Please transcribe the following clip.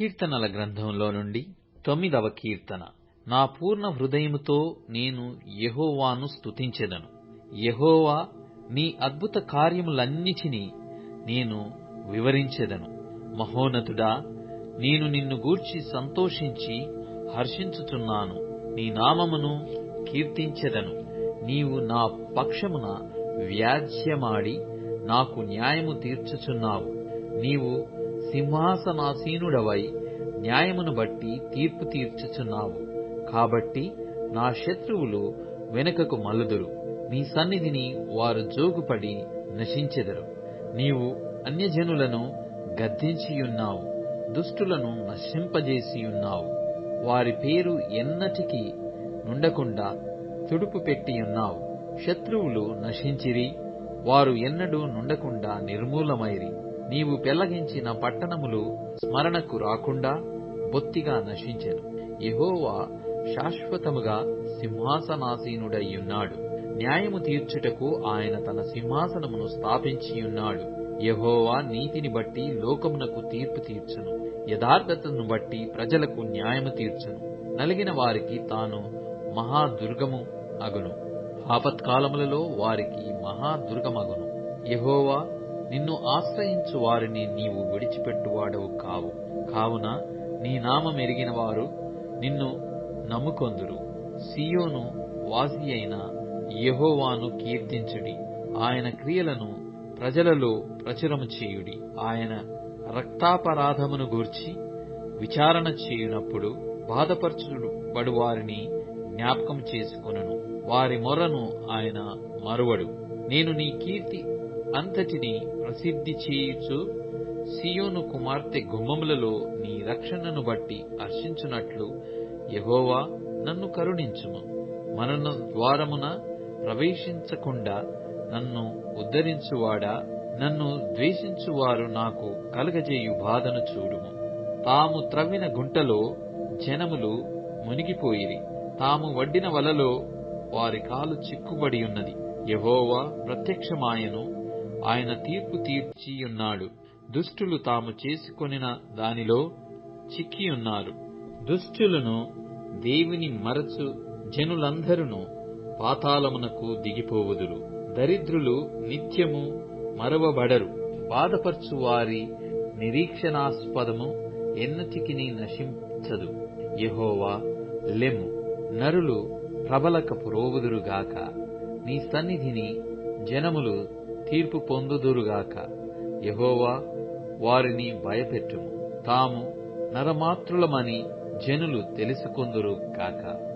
కీర్తనల గ్రంథంలో నుండి తొమ్మిదవ కీర్తన. నా పూర్ణ హృదయముతో నేను యహోవాను స్తుతించెదను. యహోవా నీ అద్భుత కార్యములన్నిటినీ నేను వివరించెదను. మహోన్నతుడా నేను నిన్ను గూర్చి సంతోషించి హర్షించుచున్నాను. నీ నామమును కీర్తించెదను. నీవు నా పక్షమున వ్యాజ్యమాడి నాకు న్యాయము తీర్చుచున్నావు. నీవు సింహాసనాసీనుడవై న్యాయమును బట్టి తీర్పు తీర్చుచున్నావు. కాబట్టి నా శత్రువులు వెనుకకు మల్లుదురు నీ సన్నిధిని వారు జోగుపడి నశించెదరు. నీవు అన్యజనులను గద్దించియున్నావు. దుష్టులను నశింపజేసియున్నావు. వారి పేరు ఎన్నటికీ నుండకుండా తుడుపు పెట్టియున్నావు. శత్రువులు నశించిరి. వారు ఎన్నడూ నుండకుండా నిర్మూలమైరి. నీవు పెళ్ళగించిన పట్టణములు స్మరణకు రాకుండా బొత్తిగా నశించెను. యహోవా శాశ్వతముగా సింహాసనాసీనుడయ్యున్నాడు. న్యాయము తీర్చుటకు ఆయన తన సింహాసనమును స్థాపించియున్నాడు. యహోవా నీతిని బట్టి లోకమునకు తీర్పు తీర్చును. యథార్థతను బట్టి ప్రజలకు న్యాయము తీర్చును. నలిగిన వారికి తాను మహాదుర్గము అగును. ఆపత్కాలములలో వారికి మహాదుర్గమగును. యహోవా నిన్ను ఆశ్రయించు వారిని నీవు విడిచిపెట్టువాడవు కావు. కావున నీ నామం ఎరిగిన వారు నిన్ను నమ్ముకొందురు. సియోను వాసి అయిన యహోవాను కీర్తించుడి. ఆయన క్రియలను ప్రజలలో ప్రచురము చేయుడి. ఆయన రక్తాపరాధమును గూర్చి విచారణ చేయునప్పుడు బాధపరచుబడు వారిని జ్ఞాపకం చేసుకొనును. వారి మొరను ఆయన మరువడు. నేను నీ కీర్తి అంతటిని ప్రసిద్ధి చేయుచు సియోను కుమార్తె గుమ్మములలో నీ రక్షణను బట్టి హర్షించున్నట్లు యహోవా నన్ను కరుణించుము. మరణ ద్వారమున ప్రవేశించకుండా నన్ను ఉద్ధరించువాడా? నన్ను ద్వేషించువారు నాకు కలగజేయు బాధను చూడుము. తాము త్రవ్విన గుంటలో జనములు మునిగిపోయిరి. తాము వడ్డిన వలలో వారి కాలు చిక్కుబడి ఉన్నది. ప్రత్యక్షమాయను. ఆయన తీర్పు తీర్చియున్నాడు. దుష్టులు తాము చేసుకొనిన దానిలో చిక్కియున్నారు. దుష్టులను దేవుని మరచు జనులందరును పాతాళమునకు దిగిపోవుదురు. దరిద్రులు నిత్యము మరవబడరు. బాధపరచు వారి నిరీక్షణాస్పదము ఎన్నటికి నశించదు. యహోవా లెము నరులు ప్రబలక పురోవుదురుగాక నీ సన్నిధిని జనములు తీర్పు పొందుదురుగాక. యహోవా వారిని భయపెట్టుము. తాము నరమాత్రులమని జనులు తెలుసుకొందురు గాక